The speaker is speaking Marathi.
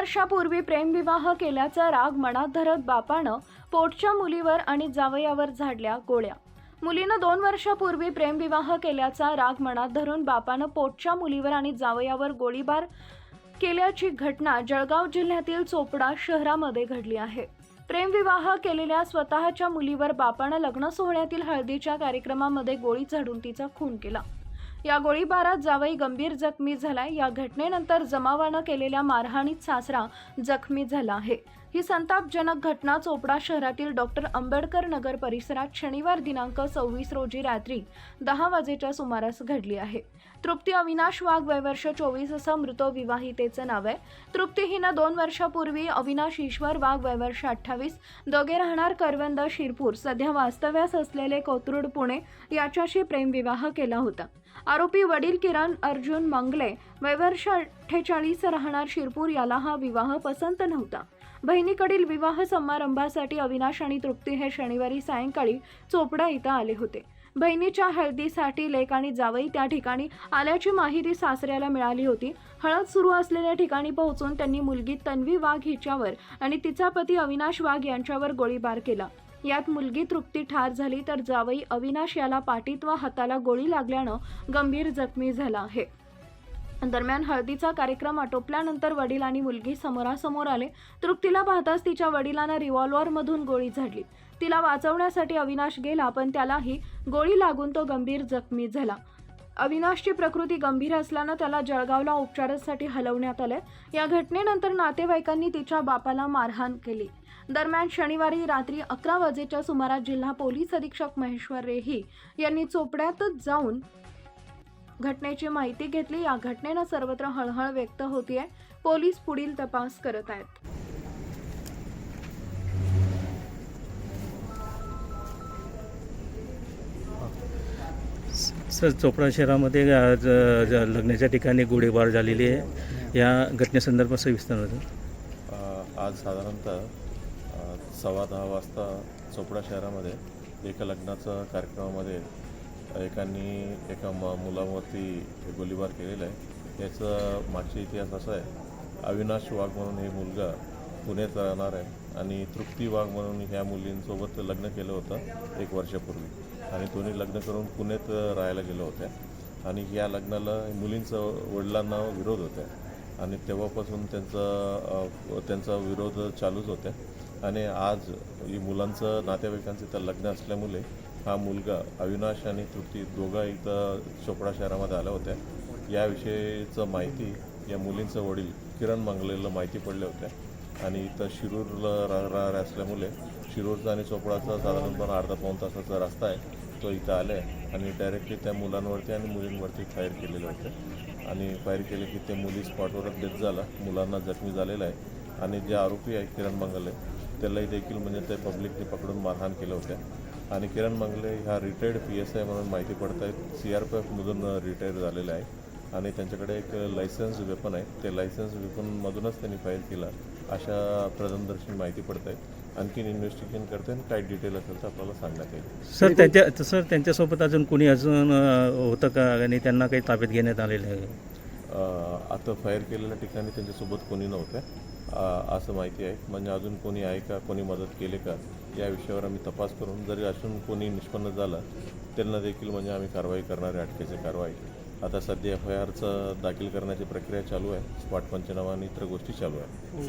वर्षापूर्वी प्रेमविवाह केल्याचा राग मनात धरत बापानं पोटच्या मुलीवर आणि जावयावर झाडल्या गोळ्या. मुलीनं दोन वर्षापूर्वी प्रेमविवाह केल्याचा राग मनात धरून बापानं पोटच्या मुलीवर आणि जावयावर गोळीबार केल्याची घटना जळगाव जिल्ह्यातील चोपडा शहरामध्ये घडली आहे. प्रेमविवाह केलेल्या स्वतःच्या मुलीवर बापानं लग्न सोहळ्यातील हळदीच्या कार्यक्रमामध्ये गोळी झाडून तिचा खून केला. या गोळीबारात जावई गंभीर जखमी झालाय. या घटनेनंतर जमावानं केलेल्या मारहाणीत सासरा जखमी झाला आहे. ही संतापजनक घटना चोपडा शहरातील डॉक्टर आंबेडकर नगर परिसरात शनिवार दिनांक सव्वीस रोजी रात्री दहा वाजेच्या सुमारास घडली आहे. तृप्ती अविनाश वाघ वयवर्ष चोवीस असं मृत विवाहितेचं नाव आहे. तृप्ती हिनं दोन वर्षापूर्वी अविनाश ईश्वर वाघ वयवर्ष अठ्ठावीस दोघे राहणार करवंद शिरपूर सध्या वास्तव्यास असलेले कोथरूड पुणे याच्याशी प्रेमविवाह केला होता. आरोपी वडील किरण अर्जुन मंगले वयवर्ष अठ्ठेचाळीस राहणार शिरपूर याला हा विवाह पसंत नव्हता. बहिणीकडील विवाह समारंभासाठी अविनाश आणि तृप्ती हे शनिवारी सायंकाळी चोपडा इथं आले होते. बहिणीच्या हळदीसाठी लेक आणि जावई त्या ठिकाणी आल्याची माहिती सासऱ्याला मिळाली होती. हळद सुरू असलेल्या ठिकाणी पोहोचून त्यांनी मुलगी तन्वी वाघ हिच्यावर आणि तिचा पती अविनाश वाघ यांच्यावर गोळीबार केला. यात मुलगी तृप्ती ठार झाली तर जावई अविनाश याला पाठीत व हाताला गोळी लागल्यानं गंभीर जखमी झाला आहे. दरम्यान हळदीचा कार्यक्रम आटोपल्यानंतर वडील आणि मुलगी समोरासमोर आले. तृप्तीला पाहताच तिच्या वडिलांना रिव्हॉल्व्हरमधून गोळी झाडली. तिला वाचवण्यासाठी अविनाश गेला पण त्यालाही गोळी लागून तो गंभीर जखमी झाला. अविनाशची प्रकृती गंभीर असल्यानं त्याला जळगावला उपचारासाठी हलवण्यात आले या घटनेनंतर नातेवाईकांनी तिच्या बापाला मारहाण केली. दरम्यान शनिवारी रात्री अकरा वाजेच्या सुमारास जिल्हा पोलीस अधीक्षक महेश्वर रेही यांनी चोपड्यातच जाऊन घटनेची माहिती घेतली. या घटनेनं सर्वत्र हळहळ व्यक्त होतीये. पोलीस पुढील तपास करत आहेत. सर चोपडा शहरामध्ये अ, ज- ज- लग्नाच्या ठिकाणी गोळीबार झालेली आहे. या घटनेसंदर्भात सविस्तर आज साधारणतः सव्वा दहा वाजता चोपडा शहरामध्ये एका लग्नाच्या कार्यक्रमामध्ये एकानी एका म मुलावरती गोळीबार केलेला आहे. याचा मागचा इतिहास असा आहे अविनाश वाघ म्हणून हे मुलगा पुण्यात राहणार आहे आणि तृप्ती वाघ म्हणून ह्या मुलींसोबत लग्न केलं होतं एक वर्षापूर्वी. आणि दोन्ही लग्न करून पुण्यात राहायला गेलो होत्या. आणि या लग्नाला मुलींचं वडिलांना विरोध होता. आणि तेव्हापासून त्यांचा त्यांचा विरोध चालूच होत्या आणि आज ही मुलांचं नातेवाईकांचं तर लग्न असल्यामुळे हा मुलगा अविनाश आणि तृप्ती दोघा इथं चोपडा शहरामध्ये आल्या होत्या. याविषयीचं माहिती या मुलींचं वडील किरण मंगलेला माहिती पडल्या होत्या. आणि इथं शिरूरला रा राहणार असल्यामुळे शिरूरचा आणि चोपडाचा साधारणपणे अर्धा पाऊण तासाचा रस्ता आहे. तो इथं आला आहे आणि डायरेक्टली त्या मुलांवरती आणि मुलींवरती फायर केलेलं होतं. आणि फायर केले की ते मुली स्पॉटवरच डेथ झाला. मुलांना जखमी झालेला आहे. आणि जे आरोपी आहे किरण मंगले त्यालाही देखील म्हणजे ते पब्लिकने पकडून मारहाण केलं होत्या आणि किरण मंगले ह्या रिटायर्ड पी एस आय म्हणून माहिती पडत आहेत सी आर पी एफमधून रिटायर झालेले आहे. आणि त्यांच्याकडे एक लायसन्स वेपन आहे. ते लायसन्स वेपनमधूनच त्यांनी फाईल केला अशा प्रथमदर्शन माहिती पडत आहे आणखीन इन्व्हेस्टिगेशन करते आणि काय डिटेल असेल तर आपल्याला सांगण्यात येईल. सर त्यांच्या सर त्यांच्यासोबत अजून कोणी अजून होतं का? आणि त्यांना काही ताब्यात घेण्यात आलेलं आहे? आता फायर केलेल्या ठिकाणी त्यांच्यासोबत कोणी नव्हत्या असं माहिती आहे. म्हणजे अजून कोणी आहे का? कोणी मदत केली का? या विषयावर आम्ही तपास करून जरी अजून कोणी निष्पन्न झालं त्यांना देखील म्हणजे आम्ही कारवाई करणार आहे. अटकेची कारवाई. आता सध्या एफ आय आरचं दाखल करण्याची प्रक्रिया चालू आहे. स्पॉट पंचनामा आणि इतर गोष्टी चालू आहे